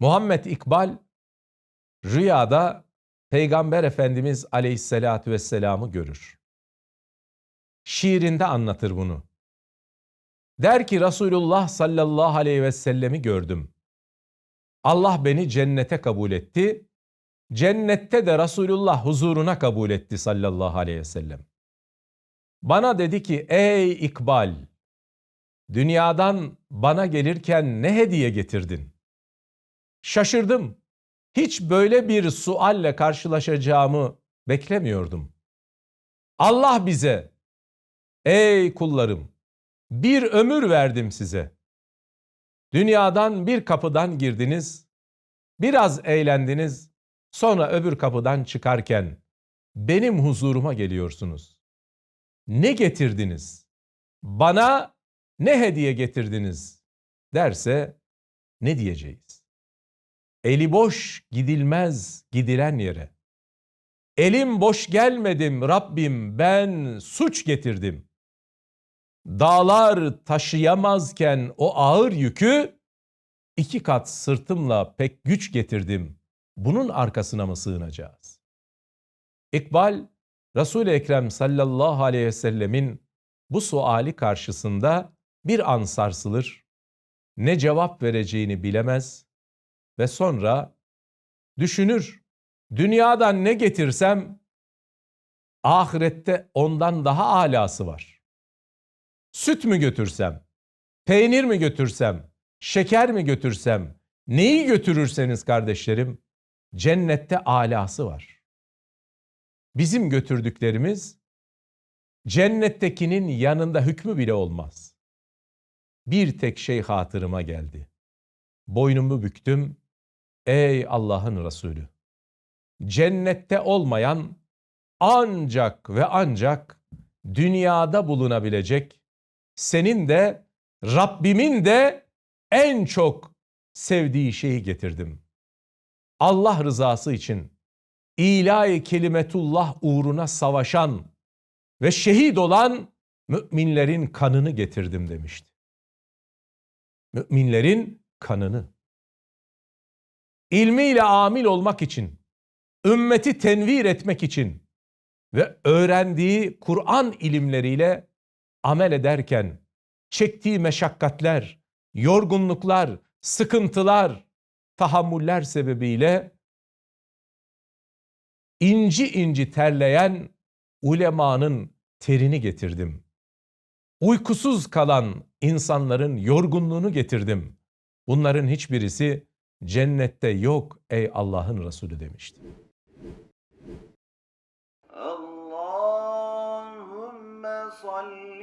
Muhammed İkbal rüyada Peygamber Efendimiz Aleyhisselatü Vesselam'ı görür. Şiirinde anlatır bunu. Der ki Resulullah sallallahu aleyhi ve sellemi gördüm. Allah beni cennete kabul etti. Cennette de Resulullah huzuruna kabul etti sallallahu aleyhi ve sellem. Bana dedi ki ey İkbal dünyadan bana gelirken ne hediye getirdin? Şaşırdım. Hiç böyle bir sualle karşılaşacağımı beklemiyordum. Allah bize ey kullarım bir ömür verdim size. Dünyadan bir kapıdan girdiniz, biraz eğlendiniz, sonra öbür kapıdan çıkarken benim huzuruma geliyorsunuz. Ne getirdiniz? Bana ne hediye getirdiniz? derse ne diyeceğiz? Eli boş gidilmez gidilen yere. Elim boş gelmedim Rabbim ben suç getirdim. Dağlar taşıyamazken o ağır yükü iki kat sırtımla pek güç getirdim. Bunun arkasına mı sığınacağız? İkbal Resul-i Ekrem sallallahu aleyhi ve sellemin bu suali karşısında bir an sarsılır, ne cevap vereceğini bilemez ve sonra düşünür, dünyadan ne getirsem ahirette ondan daha alası var. Süt mü götürsem, peynir mi götürsem, şeker mi götürsem, neyi götürürseniz kardeşlerim, cennette alası var. Bizim götürdüklerimiz cennettekinin yanında hükmü bile olmaz. Bir tek şey hatırıma geldi. Boynumu büktüm. Ey Allah'ın Resulü! Cennette olmayan ancak ve ancak dünyada bulunabilecek senin de Rabbimin de en çok sevdiği şeyi getirdim. Allah rızası için ilahi kelimetullah uğruna savaşan ve şehit olan müminlerin kanını getirdim demişti. Müminlerin kanını. İlmiyle amil olmak için, ümmeti tenvir etmek için ve öğrendiği Kur'an ilimleriyle amel ederken çektiği meşakkatler, yorgunluklar, sıkıntılar, tahammüller sebebiyle inci inci terleyen ulemanın terini getirdim. Uykusuz kalan insanların yorgunluğunu getirdim. Bunların hiçbirisi cennette yok ey Allah'ın Resulü demişti. Allahümme salli